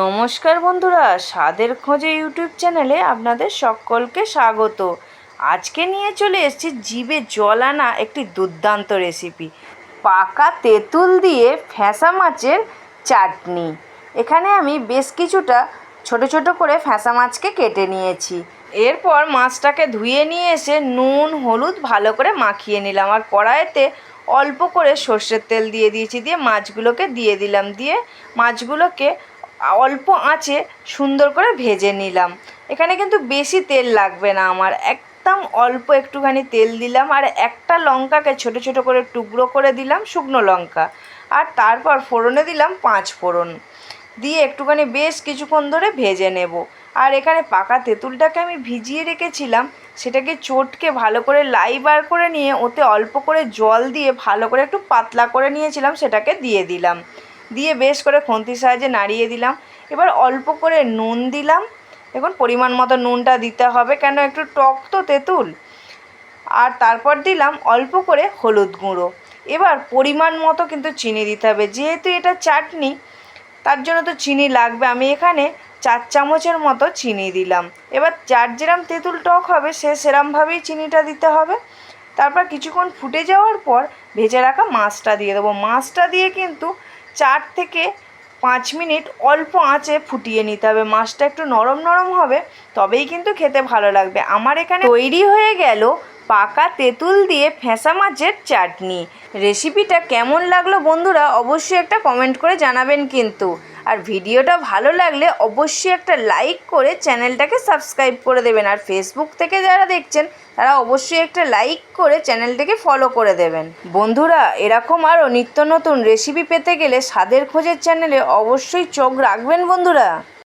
নমস্কার বন্ধুরা, স্বাদের খোঁজে ইউটিউব চ্যানেলে আপনাদের সকলকে স্বাগত। আজকে নিয়ে চলে এসেছি জিভে জল আনা একটি দুর্দান্ত রেসিপি পাকা তেঁতুল দিয়ে ফ্যাঁসা মাছের চাটনি। এখানে আমি বেশ কিছুটা ছোট ছোট করে ফ্যাঁসা মাছকে কেটে নিয়েছি। এরপর মাছটাকে ধুয়ে নিয়ে এসে নুন, হলুদ ভালো করে মাখিয়ে নিলাম। আর কড়াইতে অল্প করে সর্ষের তেল দিয়ে দিয়েছি, দিয়ে মাছগুলোকে দিয়ে দিলাম। দিয়ে মাছগুলোকে অল্প আঁচে সুন্দর করে ভেজে নিলাম। এখানে কিন্তু বেশি তেল লাগবে না আমার। একদম অল্প একটুখানি তেল দিলাম আর একটা লঙ্কাকে ছোট ছোট করে টুকরো করে দিলাম শুকনো লঙ্কা। আর তারপর ফোড়নে দিলাম পাঁচ ফোড়ন। দিয়ে একটুখানি বেশ কিছুক্ষণ ধরে ভেজে নেব। আর এখানে পাকা তেঁতুলটাকে আমি ভিজিয়ে রেখেছিলাম, সেটাকে চটকে ভালো করে লাই বার করে নিয়ে ওতে অল্প করে জল দিয়ে ভালো করে একটু পাতলা করে নিয়েছিলাম, সেটাকে দিয়ে দিলাম। দিয়ে বেশ করে খুন্তির সাহায্যে নাড়িয়ে দিলাম। এবার অল্প করে নুন দিলাম। দেখুন, পরিমাণ মতো নুনটা দিতে হবে। কেন? একটু টক তো তেঁতুল। আর তারপর দিলাম অল্প করে হলুদ গুঁড়ো। এবার পরিমাণ মতো কিন্তু চিনি দিতে হবে। যেহেতু এটা চাটনি, তার জন্য তো চিনি লাগবে। আমি এখানে চার চামচের মতো চিনি দিলাম। এবার যার যেরম তেঁতুল টক হবে, সে সেরমভাবেই চিনিটা দিতে হবে। তারপর কিছুক্ষণ ফুটে যাওয়ার পর ভেজে রাখা মাছটা দিয়ে দেবো। মাছটা দিয়ে কিন্তু চার থেকে পাঁচ মিনিট অল্প আঁচে ফুটিয়ে নিতে হবে। মাছটা একটু নরম নরম হবে, তবেই কিন্তু খেতে ভালো লাগবে। আমার এখানে তৈরি হয়ে গেল পাকা তেঁতুল দিয়ে ফেঁসা মাছের চাটনি। রেসিপিটা কেমন লাগল বন্ধুরা অবশ্যই একটা কমেন্ট করে জানাবেন কিন্তু। আর ভিডিওটা ভালো লাগলে অবশ্যই একটা লাইক করে চ্যানেলটাকে সাবস্ক্রাইব করে দেবেন। আর ফেসবুক থেকে যারা দেখছেন, তারা অবশ্যই একটা লাইক করে চ্যানেলটাকে ফলো করে দেবেন। বন্ধুরা, এরকম আরও নিত্য নতুন রেসিপি পেতে গেলে স্বাদের খোঁজের চ্যানেলে অবশ্যই চোখ রাখবেন বন্ধুরা।